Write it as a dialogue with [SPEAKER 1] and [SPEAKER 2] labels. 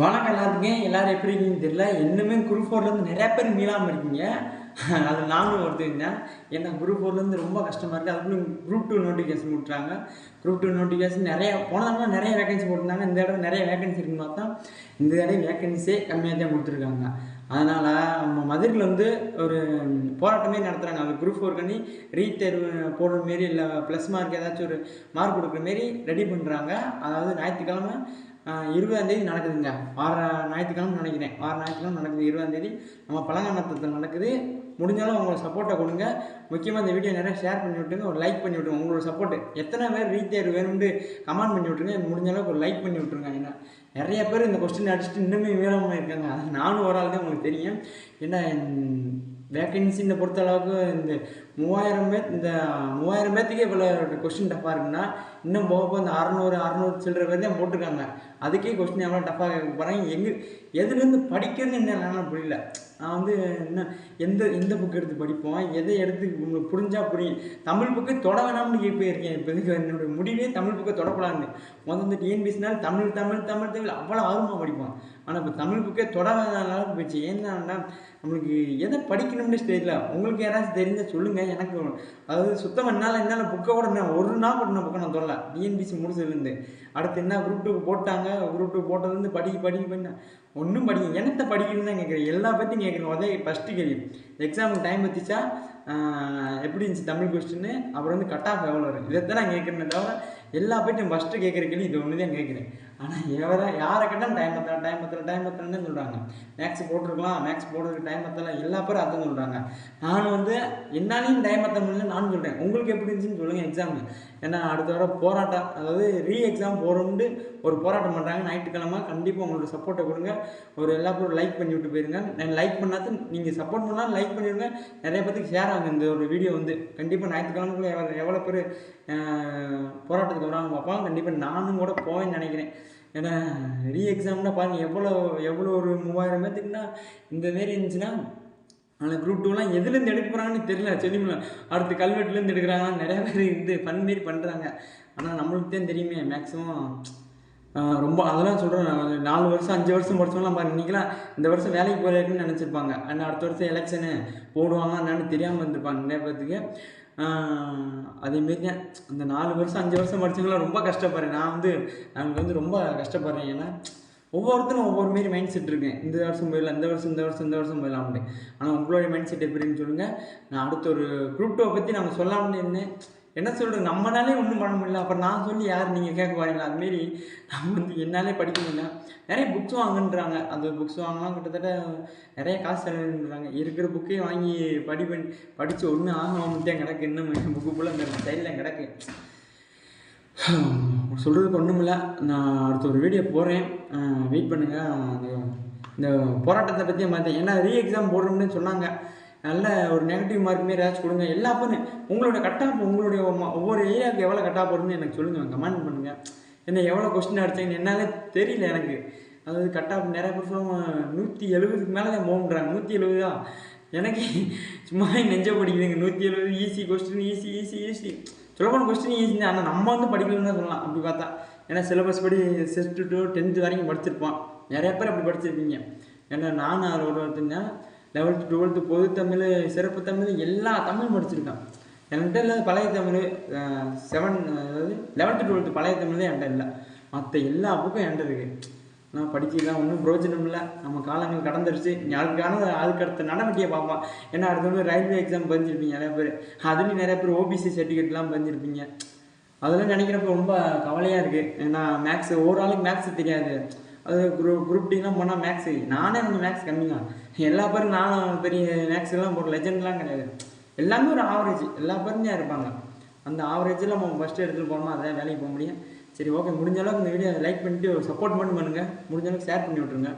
[SPEAKER 1] வணக்கம் எல்லாத்துக்கும். எல்லாரும் எப்படி இருக்கீங்கன்னு தெரியல. இன்னுமே குரூப் ஃபோர்லேருந்து நிறைய பேர் மீளாமல் இருக்கீங்க. அது நானும் ஒருத்தருந்தேன் ஏன்னா குரூப் ஃபோர்லேருந்து ரொம்ப கஷ்டமாக இருக்குது அதுக்குள்ள குரூப் டூ நோட்டிஃபிகேஷன் விட்றாங்க குரூப் டூ நோட்டிஃபிகேஷன் நிறைய போன தடவை நிறைய வேகன்சி போட்டிருந்தாங்க. இந்த தடவை நிறைய வேகன்சி இருக்குன்னு பார்த்தா இந்த தடவை வேகன்சியே கம்மியாக தான் கொடுத்துருக்காங்க. அதனால் நம்ம மதுரையில் வந்து ஒரு போராட்டமே நடத்துகிறாங்க அது குரூப் ஃபோர் கண்ணி ரீதேர்வு போடுற மாரி இல்லை ப்ளஸ் மார்க் ஏதாச்சும் ஒரு மார்க் கொடுக்குற மாரி ரெடி பண்ணுறாங்க அதாவது ஞாயிற்றுக்கிழமை இருபதாந்தேதி நடக்குதுங்க. வார ஞாயிற்றுக்கிழமை நினைக்கிறேன். வார ஞாயிற்றுக்கிழமை நடக்குது. இருபதாந்தேதி நம்ம பழங்கானத்தில் நடக்குது. முடிஞ்சாலும் உங்களோட சப்போர்ட்டை கொடுங்க. முக்கியமாக இந்த வீடியோ நிறைய ஷேர் பண்ணி விட்டுருங்க. ஒரு லைக் பண்ணி விட்டுருங்க. உங்களோட சப்போர்ட் எத்தனை பேர் ரீதேர்வு வேணும்னு கமெண்ட் பண்ணி விட்டுருங்க. முடிஞ்ச அளவுக்கு ஒரு லைக் பண்ணி விட்டுருங்க. ஏன்னா நிறைய பேர் இந்த கொஸ்டின் அடிச்சுட்டு இன்னுமே வேலாமல் இருக்காங்க. அது நானும் ஒரு ஆள் தான் உங்களுக்கு தெரியும். ஏன்னா வேக்கன்சின்னு பொறுத்த அளவுக்கு இந்த மூவாயிரம் பேர் இந்த மூவாயிரம் பேர்த்துக்கே இவ்வளோ கொஸ்டின் டஃப்பாக இருக்குன்னா இன்னும் போக போக இந்த அறநூறு அறநூறு சில்லற பேர் தான் போட்டிருக்காங்க. அதுக்கே கொஸ்டின் எவ்வளோ டஃப்பாக கேட்க போகிறாங்க எங்கே எதுலேருந்து படிக்கிறதுன்னு என்ன என்னால் புரியல. நான் வந்து என்ன எந்த எந்த புக் எடுத்து படிப்போம் எதை எடுத்து உங்களுக்கு புரிஞ்சால் புரியும் தமிழ் புக்கு தொட வேணாம்னு கேட்பே இப்போ இதுக்கு என்னோட முடிவே தமிழ் புக்கை தொடக்கூடாதுன்னு. முதல்ல டிஎன்பிசினால் தமிழ் தமிழ் தமிழ் தமிழ் அவ்வளோ ஆர்வமாக படிப்போம். ஆனால் இப்போ தமிழ் புக்கே தொட அளவுக்கு போயிடுச்சு ஏன்னா நம்மளுக்கு எதை படிக்கணும்னு தெரியல. உங்களுக்கு யாராச்சும் தெரிஞ்சால் சொல்லுங்கள் எனக்கு அதாவது சுத்தம் என்னால் என்னால் புக்கை கூட என்ன ஒரு நாள் கூட நான் புக்கை நான் தொடல. டிஎன்பிசி முடிச்சதுலேருந்து. அடுத்து என்ன குரூப் டூக்கு போட்டாங்க. குரூப் டூ போட்டதுலேருந்து படிக்க படிக்க பண்ண ஒன்றும் படிக்க என்னத்தை படிக்கணும்னு தான் கேட்குறேன் எல்லா பற்றியும் கேட்குறேன் உதவி ஃபஸ்ட்டு கேள்வி. எக்ஸாமுக்கு டைம் வச்சுச்சா எப்படி இருந்துச்சு தமிழ் கொஸ்டின்னு அப்புறம் வந்து கட் ஆஃப் எவ்வளோ வரும்? இதைத்தான் நான் கேட்குறேன் தவிர எல்லா பற்றியும் ஃபஸ்ட்டு கேட்குற கேள்வி இது ஒன்று தான் கேட்குறேன் ஆனால் எவரை யாரை கிட்ட டைம் பத்தல டைம் பத்தல டைம் பத்தலன்னு சொல்கிறாங்க மேக்ஸ் போட்டிருக்கலாம் மேக்ஸ் போடுறதுக்கு டைம் பத்தல எல்லா பேரும் அதுவும் சொல்கிறாங்க நான் வந்து என்னாலையும் டைம் பத்த முடியல நான் சொல்கிறேன் உங்களுக்கு எப்படி இருந்துச்சுன்னு சொல்லுங்கள் எக்ஸாம் ஏன்னா அடுத்த வர போராட்டம் அதாவது ரீ எக்ஸாம் போகிறோம்னு ஒரு போராட்டம் பண்ணுறாங்க ஞாயிற்றுக்கிழமை கண்டிப்பாக உங்களோட சப்போர்ட்டை கொடுங்க. ஒரு எல்லா பேரும் லைக் பண்ணி விட்டு போயிருங்க. நான் லைக் பண்ணாது நீங்கள் சப்போர்ட் பண்ணாலும் லைக் பண்ணிவிடுங்க நிறைய பேத்துக்கு ஷேர் ஆகுங்க இந்த ஒரு வீடியோ வந்து. கண்டிப்பாக ஞாயிற்றுக்கிழமைக்குள்ளே எவ்வளோ எவ்வளோ பேர் போராட்டத்துக்கு வராங்க பார்ப்பாங்க. கண்டிப்பாக நானும் கூட போவேன்னு நினைக்கிறேன். ஏன்னா ரீ எக்ஸாம்னா பாருங்கள் எவ்வளோ எவ்வளோ ஒரு மூவாயிரம் பேர்த்துக்குன்னா இந்த மாரி இருந்துச்சுன்னா ஆனால் குரூப் டூலாம் எதுலேருந்து எடுக்க போகிறாங்கன்னு தெரியல செடிமில்ல அடுத்து கல்வெட்டுலேருந்து எடுக்கிறாங்க நிறைய பேர் இது ஃபன் மாரி பண்ணுறாங்க ஆனால் நம்மளுக்கு தான் தெரியுமே மேக்ஸிமம் ரொம்ப அதெல்லாம் சொல்கிறேன் நாலு வருஷம் அஞ்சு வருஷம் படித்தோம்லாம் பாருங்க இன்றைக்கெலாம் இந்த வருஷம் வேலைக்கு போகிறதுக்குன்னு நினச்சிருப்பாங்க. ஆனால் அடுத்த வருஷம் எலெக்ஷனு போடுவாங்க என்னன்னு தெரியாமல் இருந்திருப்பாங்க நிறைய பேர்த்துக்கு அதேமாரி தான். அந்த நாலு வருஷம் அஞ்சு வருஷம் படித்தவங்களாம் ரொம்ப கஷ்டப்படுறேன். நான் வந்து நாங்கள் வந்து ரொம்ப கஷ்டப்படுறேன். ஏன்னா ஒவ்வொருத்தரும் ஒவ்வொரு மாரி மைண்ட் செட் இருக்கேன். இந்த வருஷம் போயிடலாம் இந்த வருஷம் இந்த வருஷம் இந்த வருஷம் போயிடலாம்னு ஆனால் உங்களுடைய மைண்ட் செட் எப்படின்னு சொல்லுங்கள் நான் அடுத்த ஒரு குரூப்டோவை பற்றி நாங்கள் சொல்லாமல் இருந்தேன். என்ன சொல்கிறது நம்மனாலே ஒன்றும் பண்ண முடியல. அப்புறம் நான் சொல்லி யார் நீங்கள் கேட்க வரீங்களா அதுமாரி நம்ம வந்து என்னாலே படிக்க முடியல. நிறைய புக்ஸ் வாங்குன்றாங்க. அந்த புக்ஸ் வாங்கலாம் கிட்டத்தட்ட நிறைய காசு செலவுன்றாங்க இருக்கிற புக்கையும் வாங்கி படி பண்ணி படித்து ஒன்று ஆகாமட்டே கிடக்கு. இன்னும் புக்கு போல் அந்த சைடில் கிடக்கு. சொல்கிறதுக்கு ஒன்றும் இல்லை. நான் அடுத்த ஒரு வீடியோ போகிறேன் வெயிட் பண்ணுங்கள் அந்த இந்த போராட்டத்தை பற்றியே மாற்றேன் ஏன்னா ரீ எக்ஸாம் போடுறோம்னு சொன்னாங்க. நல்ல ஒரு நெகட்டிவ் மார்க் மாரி ஏதாச்சும் கொடுங்க. எல்லா பண்ணு உங்களோட கட்டாப் உங்களுடைய ஒவ்வொரு ஏரியாவுக்கு எவ்வளோ கட்டாப் வரும்னு எனக்கு சொல்லுங்கள் கமெண்ட் பண்ணுங்கள் என்ன எவ்வளோ கொஸ்டின் அடிச்சீங்கன்னு என்னாலே தெரியல எனக்கு. அதாவது கட்டாப் நிறைய பேர் சொல்லுவாங்க நூற்றி எழுபதுக்கு மேலே தான் போகுன்றாங்க நூற்றி எழுபதா எனக்கு சும்மா நெஞ்ச படிக்குதுங்க. நூற்றி எழுபது easy question easy easy easy சொல்லப்போன question easy தான். ஆனால் நம்ம வந்து படிக்கணும்னு தான் சொல்லலாம். அப்படி பார்த்தா ஏன்னா சிலபஸ் படி சிக்ஸ்த்து டு டென்த்து வரைக்கும் படிச்சிருப்பான் நிறைய பேர் அப்படி படிச்சிருப்பீங்க. ஏன்னா நான் அதில் ஒரு ஒருத்தங்க லெவல்த்து டுவெல்த்து பொது தமிழ் சிறப்பு தமிழ் எல்லா தமிழும் படிச்சிருக்கான். என்கிட்ட இல்லை பழைய தமிழ் செவன் அதாவது லெவன்த்து டுவெல்த்து பழைய தமிழ் தான் என்கிட்ட இல்லை. மற்ற எல்லா புக்கும் என்கிட்ட இருக்குது நான் படிக்கலாம் ஒன்றும் பிரோஜனம் இல்லை. நம்ம காலங்கள் கடந்துருச்சு. அதுக்கான அதுக்கு அடுத்த நடவடிக்கையை பார்ப்போம். ஏன்னா அடுத்தவங்க ரயில்வே எக்ஸாம் பதிஞ்சிருப்பீங்க நிறைய பேர். அதுலேயும் நிறைய பேர் ஓபிசி சர்டிஃபிகேட்லாம் பதிஞ்சிருப்பீங்க. அதெல்லாம் நினைக்கிறப்ப ரொம்ப கவலையாக இருக்குது ஏன்னா மேக்ஸ் ஓவராலுக்கு மேக்ஸ் தெரியாது. அது குரூப் குரூப் டிலாம் போனால் மேக்ஸு நானே வந்து மேக்ஸ் கம்மி தான். எல்லா பேரும் நானும் பெரிய மேக்ஸ்லாம் ஒரு லெஜெண்ட்லாம் கிடையாது. எல்லாமே ஒரு ஆவரேஜ் எல்லா பேருமே இருப்பாங்க. அந்த ஆவரேஜில் நம்ம ஃபஸ்ட்டு எடுத்துகிட்டு போனோம் அதான் வேலைக்கு போக முடியும். சரி ஓகே முடிஞ்ச அளவுக்கு இந்த வீடியோ லைக் பண்ணிவிட்டு சப்போர்ட் மட்டும் பண்ணுங்கள் முடிஞ்ச அளவுக்கு ஷேர் பண்ணி விட்ருங்க